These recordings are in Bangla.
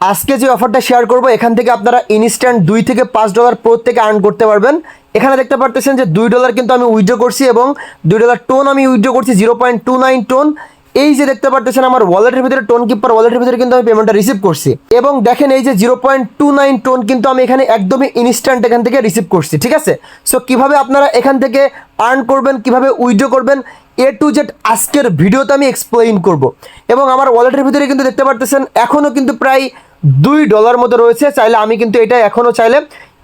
আজকে যে অফারটা শেয়ার করব, এখান থেকে আপনারা ইনস্ট্যান্ট দুই থেকে পাঁচ ডলার প্রত্যেকে আর্ন করতে পারবেন। এখানে দেখতে পারতেছেন যে দুই ডলার কিন্তু আমি উইথড্র করছি এবং দুই ডলার টোন আমি উইথড্র করছি zero point two nine TON এই যে দেখতে পারতেছেন আমার ওয়ালেটের ভিতরে টোন কিপার ওয়ালেটের ভিতরে কিন্তু আমি পেমেন্টটা রিসিভ করছি। এবং দেখেন এই যে zero point two nine TON কিন্তু আমি এখানে একদমই ইনস্ট্যান্ট এখান থেকে রিসিভ করছি, ঠিক আছে? সো কীভাবে আপনারা এখান থেকে আর্ন করবেন, কীভাবে উইথড্র করবেন, এ টু জেড আজকের ভিডিওতে আমি এক্সপ্লেইন করব। এবং আমার ওয়ালেটের ভিতরে কিন্তু দেখতে পারতেছেন এখনও কিন্তু প্রায় দুই ডলার মতো রয়েছে, চাইলে আমি কিন্তু এটা এখনও চাইলে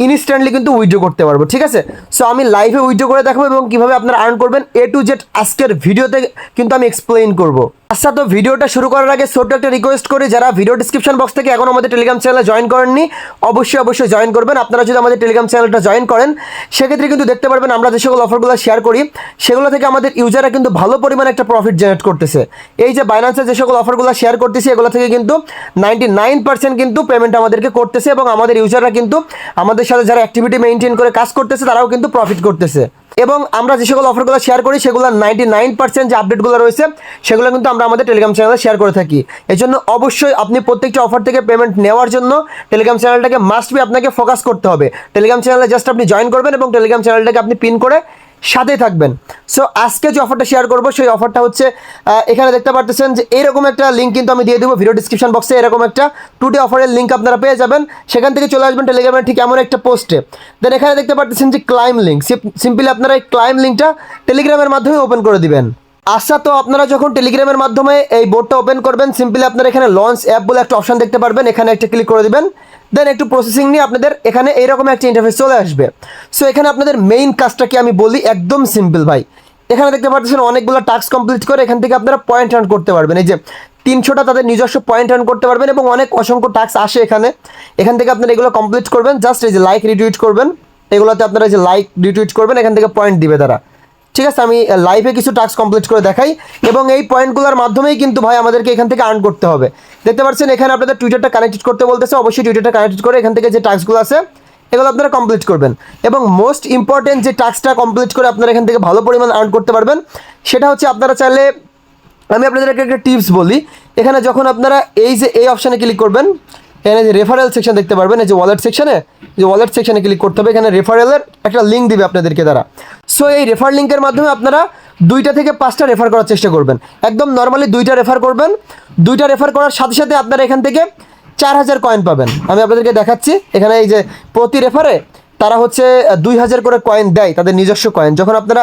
ইনস্ট্যান্টলি কিন্তু উইথড্র করতে পারব, ঠিক আছে? সো আমি লাইভে উইথড্র করে দেখাবো এবং কীভাবে আপনারা আর্ন করবেন এ টু জেড আজকের ভিডিওতে কিন্তু আমি এক্সপ্লেইন করব। আচ্ছা তো ভিডিওটা শুরু করার আগে ছোট্ট একটা রিকোয়েস্ট করি, যারা ভিডিও ডিসক্রিপশন বক্স থেকে এখন আমাদের টেলিগ্রাম চ্যানেলে জয়েন করেননি, অবশ্যই অবশ্যই জয়েন করবেন। আপনারা যদি আমাদের টেলিগ্রাম চ্যানেলটা জয়েন করেন, সেক্ষেত্রে কিন্তু দেখতে পারবেন আমরা যে সকল অফারগুলো শেয়ার করি, সেগুলো থেকে আমাদের ইউজাররা কিন্তু ভালো পরিমাণে একটা প্রফিট জেনারেট করতেছে। এই যে বাইন্যান্সের যে সকল অফারগুলো শেয়ার করতেছি, এগুলো থেকে কিন্তু নাইনটি নাইন পার্সেন্ট কিন্তু পেমেন্ট আমাদেরকে করতেছে এবং আমাদের ইউজাররা কিন্তু আমাদের সাথে যারা অ্যাক্টিভিটি মেনটেন করে কাজ করতেছে, তারাও কিন্তু প্রফিট করতেছে। এবং আমরা যে সকল অফারগুলো শেয়ার করি, সেগুলো নাইনটি নাইন পার্সেন্ট যে আপডেটগুলো রয়েছে, সেগুলো কিন্তু আমরা আমাদের টেলিগ্রাম চ্যানেলে শেয়ার করে থাকি। এই জন্য অবশ্যই আপনি প্রত্যেকটা অফার থেকে পেমেন্ট নেওয়ার জন্য টেলিগ্রাম চ্যানেলটাকে মাস্ট বি আপনাকে ফোকাস করতে হবে। টেলিগ্রাম চ্যানেলে জাস্ট আপনি জয়েন করবেন এবং টেলিগ্রাম চ্যানেলটাকে আপনি পিন করে সাথে থাকবেন। সো আজকে যে অফারটা শেয়ার করব, সেই অফারটা হচ্ছে এখানে দেখতে পারতেছেন যে এরকম একটা লিঙ্ক কিন্তু আমি দিয়ে দেবো ভিডিও ডিসক্রিপশন বক্সে এরকম একটা টুডে অফারের লিঙ্ক আপনারা পেয়ে যাবেন। সেখান থেকে চলে আসবেন টেলিগ্রামের ঠিক এমন একটা পোস্টে দেন এখানে দেখতে পারতেছেন যে ক্লাইম লিঙ্ক সিম্পলি আপনারা এই ক্লাইম লিঙ্কটা টেলিগ্রামের মাধ্যমে ওপেন করে দিবেন। আচ্ছা তো আপনারা যখন টেলিগ্রামের মাধ্যমে এই বোর্ডটা ওপেন করবেন সিম্পলি আপনারা এখানে লঞ্চ অ্যাপ বলে একটা অপশন দেখতে পারবেন। এখানে একটা ক্লিক করে দেবেন। দেন একটু প্রসেসিং নিয়ে আপনাদের এখানে এইরকম একটা ইন্টারফেস চলে আসবে। সো এখানে আপনাদের মেইন কাজটা কি আমি বলি? একদম সিম্পল ভাই। এখানে দেখতে পাচ্ছেন অনেকগুলো টাস্ক কমপ্লিট করে এখান থেকে আপনারা পয়েন্ট আর্ন করতে পারবেন। এই যে তিনশোটা তাদের নিজস্ব পয়েন্ট আর্ন করতে পারবেন এবং অনেক অসংখ্য টাস্ক আসে এখানে। এখান থেকে আপনারা এগুলো কমপ্লিট করবেন। জাস্ট এই যে লাইক রিটুইট করবেন। এগুলোতে আপনারা যে লাইক রিটুইট করবেন। এখান থেকে পয়েন্ট দিবে তারা। ঠিক আছে, আমি লাইভে কিছু টাস্ক কমপ্লিট করে দেখাই এবং এই পয়েন্টগুলোর মাধ্যমেই কিন্তু ভাই আমাদেরকে এখান থেকে আর্ন করতে হবে। দেখতে পাচ্ছেন, এখানে আপনাদের টুইটারটা কানেক্টেড করতে বলতেছে, অবশ্যই টুইটারটা কানেক্টেড করে এখান থেকে যে টাস্কগুলো আছে, এগুলো আপনারা কমপ্লিট করবেন। এবং মোস্ট ইম্পর্টেন্ট যে টাস্কটা কমপ্লিট করে আপনারা এখান থেকে ভালো পরিমাণ আর্ন করতে পারবেন, সেটা হচ্ছে আপনারা চাইলে, আমি আপনাদেরকে একটা টিপস বলি। এখানে যখন আপনারা এই যে এই অপশানে ক্লিক করবেন, এখানে যে রেফারেল সেকশন দেখতে পারবেন, এই যে ওয়ালেট সেকশনে যে ওয়ালেট সেকশনে ক্লিক করতে হবে, এখানে রেফারেলের একটা লিঙ্ক দিবে আপনাদেরকে তারা সো এই রেফার লিঙ্কের মাধ্যমে আপনারা দুইটা থেকে পাঁচটা রেফার করার চেষ্টা করবেন। একদম নর্মালি দুইটা রেফার করবেন। দুইটা রেফার করার সাথে সাথে আপনারা এখান থেকে চার হাজার কয়েন পাবেন। আমি আপনাদেরকে দেখাচ্ছি। এখানে এই যে প্রতি রেফারে তারা হচ্ছে দুই হাজার করে কয়েন দেয় তাদের নিজস্ব কয়েন যখন আপনারা,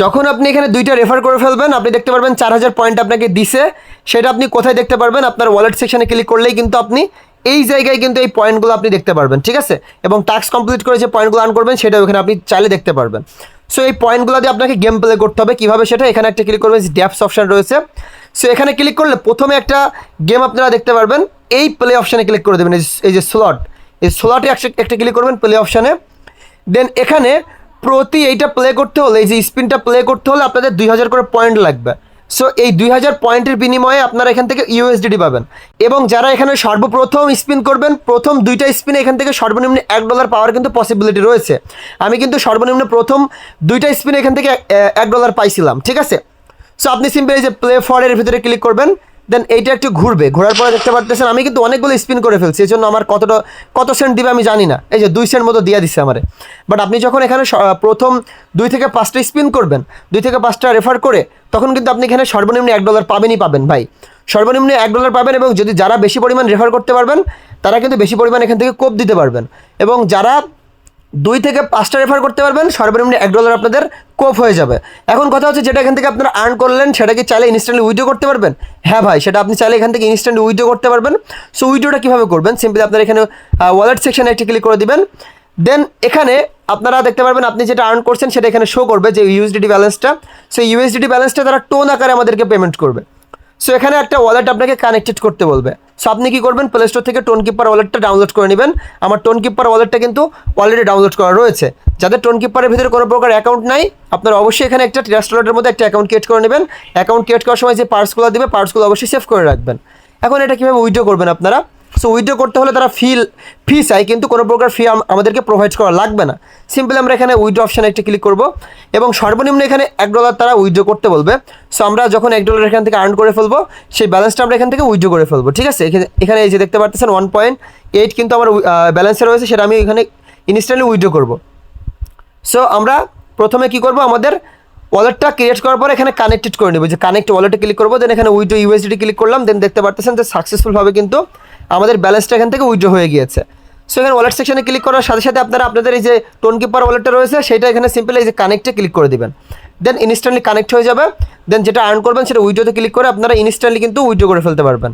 যখন আপনি এখানে দুইটা রেফার করে ফেলবেন, আপনি দেখতে পারবেন চার হাজার পয়েন্ট আপনাকে দিছে। সেটা আপনি কোথায় দেখতে পারবেন? আপনার ওয়ালেট সেকশনে ক্লিক করলেই কিন্তু আপনি এই জায়গায় কিন্তু এই পয়েন্টগুলো আপনি দেখতে পারবেন, ঠিক আছে? এবং টাস্ক কমপ্লিট করে যে পয়েন্টগুলো আর্ন করবেন সেটা ওখানে আপনি চাইলে দেখতে পারবেন। সো এই পয়েন্টগুলো দিয়ে আপনাকে গেম প্লে করতে হবে। কীভাবে সেটা? এখানে একটা ক্লিক করবেন ড্যাপস অপশান রয়েছে। সো এখানে ক্লিক করলে প্রথমে একটা গেম আপনারা দেখতে পারবেন। এই প্লে অপশানে ক্লিক করে দেবেন, এই যে- স্লট এই স্লটে একটা ক্লিক করবেন প্লে অপশানে দেন এখানে প্রতি এইটা প্লে করতে হলে, এই যে স্পিনটা প্লে করতে হলে আপনাদের দুই হাজার করে পয়েন্ট লাগবে। সো এই দুই হাজার পয়েন্টের বিনিময়ে আপনারা এখান থেকে ইউএসডিডি পাবেন। এবং যারা এখানে সর্বপ্রথম স্পিন করবেন, প্রথম দুইটা স্পিনে এখান থেকে সর্বনিম্ন এক ডলার পাওয়ার কিন্তু পসিবিলিটি রয়েছে। আমি কিন্তু সর্বনিম্ন প্রথম দুইটা স্পিনে এখান থেকে এক- ডলার পাইছিলাম, ঠিক আছে? সো আপনি সিম্পলি যে প্লে ফরের ভিতরে ক্লিক করবেন। দেন এইটা একটু ঘুরবে। ঘোরার পরে দেখতে পারতেছেন, আমি কিন্তু অনেকগুলো স্পিন করে ফেলছি এই জন্য আমার কতটা, কত সেন্ট দিবে আমি জানি না। এই যে দুই সেন্ট মতো দিয়ে দিচ্ছে আমার। বাট আপনি যখন এখানে প্রথম দুই থেকে পাঁচটা স্পিন করবেন, দুই থেকে পাঁচটা রেফার করে, তখন কিন্তু আপনি এখানে সর্বনিম্ন এক ডলার পাবেনই পাবেন ভাই। সর্বনিম্ন এক ডলার পাবেন এবং যদি যারা বেশি পরিমাণ রেফার করতে পারবেন, তারা কিন্তু বেশি পরিমাণ এখান থেকে কোপ দিতে পারবেন। এবং যারা দুই থেকে পাঁচটা রেফার করতে পারবেন, সর্বনিম্ন এক ডলার আপনাদের কোপ হয়ে যাবে। এখন কথা হচ্ছে যেটা এখান থেকে আপনারা আর্ন করলেন, সেটা কি চাইলে ইনস্ট্যান্টলি উইডিও করতে পারবেন? হ্যাঁ ভাই, সেটা আপনি চাইলে এখান থেকে ইনস্ট্যান্টলি উইডিও করতে পারবেন। সো উইডিওটা কীভাবে করবেন? সিম্পলি আপনারা এখানে ওয়ালেট সেকশনে একটি ক্লিক করে দিবেন। দেন এখানে আপনারা দেখতে পারবেন আপনি যেটা আর্ন করছেন, সেটা এখানে শো করবে যে ইউএসডিটি ব্যালেন্সটা সো ইউএসডিটি ব্যালেন্সটা তারা টোন আকারে আমাদেরকে পেমেন্ট করবে। সো এখানে একটা ওয়ালেট আপনাকে কানেক্টেড করতে বলবে। সো আপনি কি করবেন? প্লে স্টোর থেকে টোন কিপার ওয়ালেটটা ডাউনলোড করে নেবেন। আমার টোন কিপার ওয়ালেটটা কিন্তু অলরেডি ডাউনলোড করা রয়েছে। যাদের টোন কিপারের ভিতরে কোনো প্রকার অ্যাকাউন্ট নাই, আপনারা অবশ্যই এখানে একটা ট্রাস্ট ওয়ালেটের মধ্যে একটা অ্যাকাউন্ট ক্রিয়েট করে নেবেন। অ্যাকাউন্ট ক্রিয়েট করার সময় যে পার্সগুলো দেবে পার্সগুলো অবশ্যই সেভ করে রাখবেন। এখন এটা কীভাবে উইড্রো করবেন আপনারা? সো উইথড্র করতে হলে তারা ফি ফি চাই কিন্তু কোনো প্রকার ফি আমাদেরকে প্রোভাইড করা লাগবে না। সিম্পলি আমরা এখানে উইথড্র অপশানে একটা ক্লিক করব এবং সর্বনিম্ন এখানে এক ডলার তারা উইথড্র করতে বলবে। সো আমরা যখন এক ডলার এখান থেকে আর্ন করে ফেলব, সেই ব্যালেন্সটা আমরা এখান থেকে উইথড্র করে ফেলব, ঠিক আছে? এখানে এই যে দেখতে পাচ্ছেন ওয়ান পয়েন্ট এইট কিন্তু আমার ব্যালেন্সে রয়েছে, সেটা আমি এখানে ইনস্ট্যান্টলি উইথড্র করব। সো আমরা প্রথমে কি করব? আমাদের ওয়ালেটটা ক্রিয়েট করার পর এখানে কানেক্টেড করে নেব। যে কানেক্ট ওয়ালেটে ক্লিক করব দেন এখানে উইড্রো ইউএসডি ক্লিক করলাম দেন দেখতে পারতেছেন যে সাকসেসফুলভাবে কিন্তু আমাদের ব্যালেন্সটা এখান থেকে উইড্রো হয়ে গিয়েছে। সো এখানে ওয়ালেট সেকশনে ক্লিক করার সাথে সাথে আপনারা আপনাদের এই যে টোন কিপার ওয়ালেটটা রয়েছে, সেটা এখানে সিম্পলি এই যে কানেক্টে ক্লিক করে দিবেন। দেন ইনস্ট্যান্টলি কানেক্ট হয়ে যাবে। দেন যেটা আর্ন করবেন, সেটা উইড্রোতে ক্লিক করে আপনারা ইনস্ট্যান্টলি কিন্তু উইড্রো করে ফেলতে পারবেন।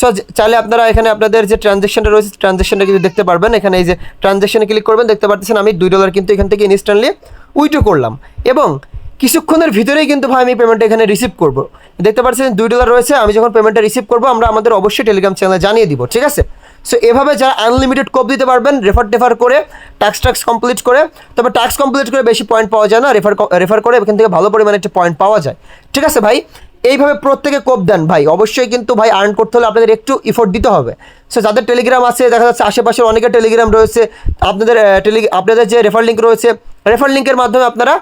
সো চাইলে আপনারা এখানে আপনাদের যে ট্রানজ্যাকশনটা রয়েছে ট্রানজ্যাকশনটা কিন্তু দেখতে পারবেন। এখানে এই যে ট্রানজ্যাকশনে ক্লিক করবেন, দেখতে পাচ্ছেন আমি দুই ডলার কিন্তু এখান থেকে ইনস্ট্যান্টলি উইড্রো করলাম। এবং কিছুক্ষণের ভিতরেই কিন্তু ভাই আমি পেমেন্টটা এখানে রিসিভ করব। দেখতে পাচ্ছেন, দুই ডলার রয়েছে, আমি যখন পেমেন্টটা রিসিভ করব, আমরা আমাদের অবশ্যই টেলিগ্রাম চ্যানেলে জানিয়ে দিব, ঠিক আছে? সো এভাবে যারা আনলিমিটেড কোপ দিতে পারবেন রেফার টেফার করে ট্যাক্স টাক্স কমপ্লিট করে, তবে ট্যাক্স কমপ্লিট করে বেশি পয়েন্ট পাওয়া যায় না রেফার রেফার করে এখান থেকে ভালো পরিমাণে একটা পয়েন্ট পাওয়া যায়, ঠিক আছে ভাই? এইভাবে প্রত্যেকে কোপ দেন ভাই, অবশ্যই কিন্তু ভাই আর্ন করতে হলে আপনাদের একটু ইফোর্ট দিতে হবে। সো যাদের টেলিগ্রাম আছে, দেখা যাচ্ছে আশেপাশের অনেকের টেলিগ্রাম রয়েছে, আপনাদের টেলি আপনাদের যে রেফার লিঙ্ক রয়েছে রেফার লিঙ্কের মাধ্যমে আপনারা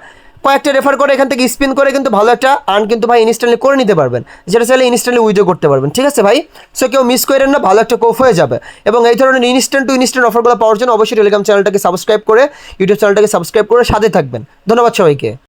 কয়েকটা রেফার করে এখান থেকে স্পিন করে কিন্তু ভালো একটা আর্ন কিন্তু ভাই ইনস্ট্যান্টলি করে নিতে পারবেন। যেটা চাইলে ইনস্ট্যান্টলি উইড্রো করতে পারবেন, ঠিক আছে ভাই? সো কেউ মিস করেন না, ভালো একটা কোফ হয়ে যাবে। এবং এই ধরনের ইনস্ট্যান্ট টু ইনস্ট্যান্ট অফারগুলো পাওয়ার জন্য অবশ্যই টেলিগ্রাম চ্যানেলটাকে সাবস্ক্রাইব করে ইউটিউব চ্যানেলটাকে সাবস্ক্রাইব করে সাথে থাকবেন। ধন্যবাদ সবাইকে।